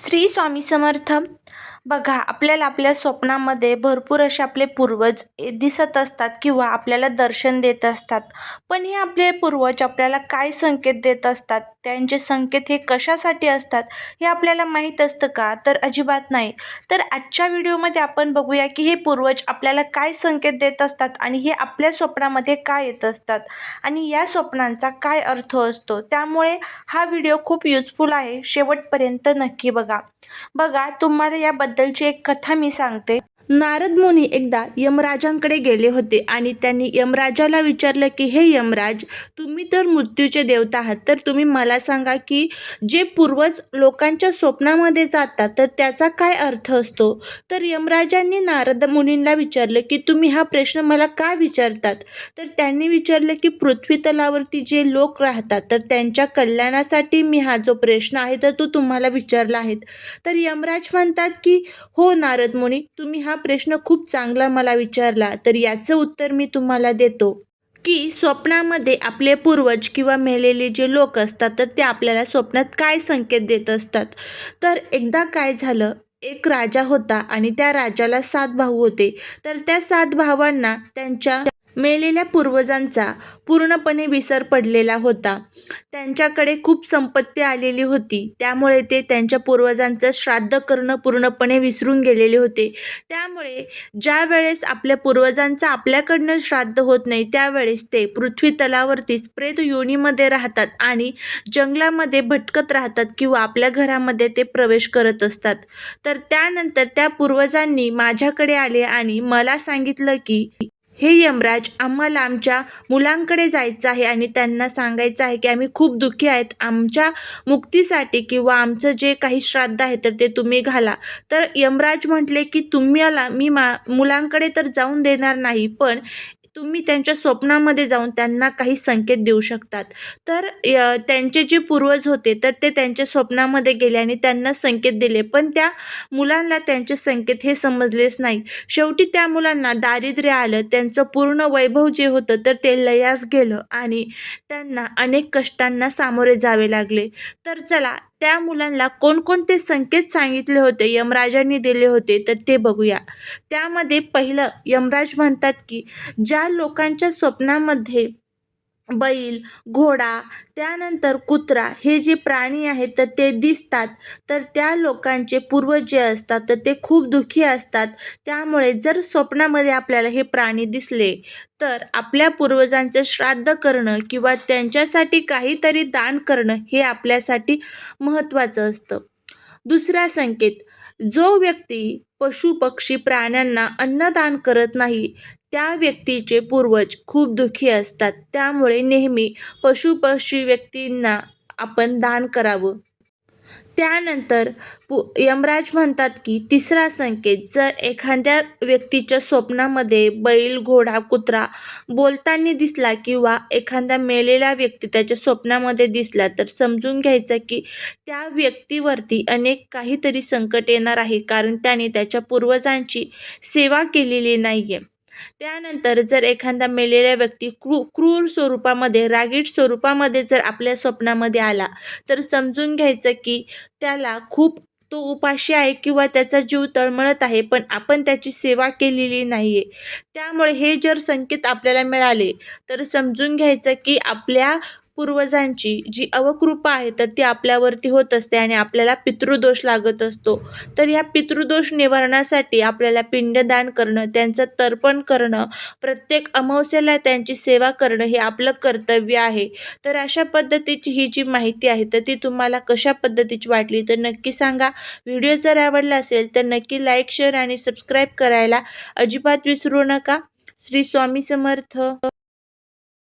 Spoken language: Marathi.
श्री स्वामी समर्थ. बघा आपल्याला आपल्या स्वप्नामध्ये भरपूर असे आपले पूर्वज दिसत असतात किंवा आपल्याला दर्शन देत असतात. पण हे आपले पूर्वज आपल्याला काय संकेत देत असतात? त्यांचे संकेत हे कशासाठी असतात? हे आपल्याला माहीत असतं का? तर अजिबात नाही. तर आजच्या व्हिडिओमध्ये आपण बघूया की हे पूर्वज आपल्याला काय संकेत देत असतात आणि हे आपल्या स्वप्नामध्ये काय येत असतात? आणि या स्वप्नांचा काय अर्थ असतो? त्यामुळे हा व्हिडिओ खूप युजफुल आहे. शेवटपर्यंत नक्की बघा. बघा तुम्हाला याबद्दलची एक कथा मी सांगते. नारद मुनी एकदा यमराजांकडे गेले होते आणि त्यांनी यमराजाला विचारलं की हे यमराज तुम्ही तर मृत्यूचे देवता आहात. तर तुम्ही मला सांगा की जे पूर्वज लोकांच्या स्वप्नामध्ये जातात तर त्याचा काय अर्थ असतो? तर यमराजांनी नारद मुनींना विचारलं की तुम्ही हा प्रश्न मला का विचारतात? तर त्यांनी विचारलं की पृथ्वी तलावरती जे लोक राहतात तर त्यांच्या कल्याणासाठी मी हा जो प्रश्न आहे तर तो तुम्हाला विचारला आहे. तर यमराज म्हणतात की हो नारद मुनी तुम्ही हा प्रश्न खूप चांगला मला विचारला तर याचं उत्तर मी तुम्हाला देतो. की स्वप्नामध्ये आपले पूर्वज किंवा मेलेले जे लोक असतात तर ते आपल्याला स्वप्नात काय संकेत देत असतात? तर एकदा काय झालं एक राजा होता आणि त्या राजाला सात भाऊ होते. तर त्या सात भावांना त्यांच्या मेलेल्या पूर्वजांचा पूर्णपणे विसर पडलेला होता. त्यांच्याकडे खूप संपत्ती आलेली होती. त्यामुळे ते त्यांच्या पूर्वजांचं श्राद्ध करणं पूर्णपणे विसरून गेलेले होते. त्यामुळे ज्या वेळेस आपल्या पूर्वजांचं आपल्याकडनं श्राद्ध होत नाही त्यावेळेस ते पृथ्वी तलावरतीच प्रेत योनीमध्ये राहतात आणि जंगलामध्ये भटकत राहतात किंवा आपल्या घरामध्ये ते प्रवेश करत असतात. तर त्यानंतर त्या पूर्वजांनी माझ्याकडे आले आणि मला सांगितलं की हे यमराज आम्हाला आमच्या मुलांकडे जायचं आहे आणि त्यांना सांगायचं आहे की आम्ही खूप दुःखी आहेत. आमच्या मुक्तीसाठी किंवा आमचं जे काही श्राद्ध आहे तर ते तुम्ही घाला. तर यमराज म्हटले की तुम्हाला मी मा मुलांकडे तर जाऊन देणार नाही पण तुम्ही त्यांच्या स्वप्नामध्ये जाऊन त्यांना काही संकेत देऊ शकतात. तर य त्यांचे जे पूर्वज होते तर ते त्यांच्या स्वप्नामध्ये गेले आणि त्यांना संकेत दिले. पण त्या मुलांना त्यांचे संकेत हे समजलेच नाही. शेवटी त्या मुलांना दारिद्र्य आलं त्यांचं पूर्ण वैभव जे होतं तर ते लयास गेलं आणि त्यांना अनेक कष्टांना सामोरे जावे लागले. तर चला त्या मुलांना कोणकोणते संकेत सांगितले होते यमराजांनी दिले होते तर ते बघूया. त्यामध्ये पहिलं यमराज म्हणतात की ज्या लोकांच्या स्वप्नामध्ये बैल घोडा त्यानंतर कुत्रा हे जे प्राणी आहेत तर ते दिसतात. तर त्या लोकांचे पूर्वज जे असतात तर ते खूप दुःखी असतात. त्यामुळे जर स्वप्नामध्ये आपल्याला हे प्राणी दिसले तर आपल्या पूर्वजांचं श्राद्ध करणं किंवा त्यांच्यासाठी काहीतरी दान करणं हे आपल्यासाठी महत्त्वाचं असतं. दुसरा संकेत जो व्यक्ती पशु पक्षी प्राण्यांना अन्नदान करत नाही त्या व्यक्तीचे पूर्वज खूप दुःखी असतात. त्यामुळे नेहमी पशुपक्षी व्यक्तींना आपण दान करावं. त्यानंतर पु यमराज म्हणतात की तिसरा संकेत जर एखाद्या व्यक्तीच्या स्वप्नामध्ये बैल घोडा कुत्रा बोलताना दिसला किंवा एखादा मेलेला व्यक्ती त्याच्या स्वप्नामध्ये दिसला तर समजून घ्यायचं की त्या व्यक्तीवरती अनेक काहीतरी संकट येणार आहे कारण त्याने त्याच्या पूर्वजांची सेवा केलेली नाही आहे त्यानंतर जर एखादा मेलेला व्यक्ती क्रू क्रूर स्वरूपामध्ये रागीट स्वरूपामध्ये जर आपल्या स्वप्नामध्ये आला तर समजून घ्यायचं की त्याला खूप तो उपाशी आहे किंवा त्याचा जीव तळमळत आहे पण आपण त्याची सेवा केलेली नाही आहे त्यामुळे हे जर संकेत आपल्याला मिळाले तर समजून घ्यायचं की आपल्या पूर्वजांची जी अवकृपा आहे तर ती आपल्यावरती होत असते आणि आपल्याला पितृदोष लागत असतो. तर या पितृदोष निवारणासाठी आपल्याला पिंडदान करणं त्यांचं तर्पण करणं प्रत्येक अमावस्येला त्यांची सेवा करणं हे आपलं कर्तव्य आहे. तर अशा पद्धतीची ही जी माहिती आहे तर ती तुम्हाला कशा पद्धतीची वाटली तर नक्की सांगा. व्हिडिओ जर आवडला असेल तर नक्की लाईक शेअर आणि सबस्क्राईब करायला अजिबात विसरू नका. श्री स्वामी समर्थ.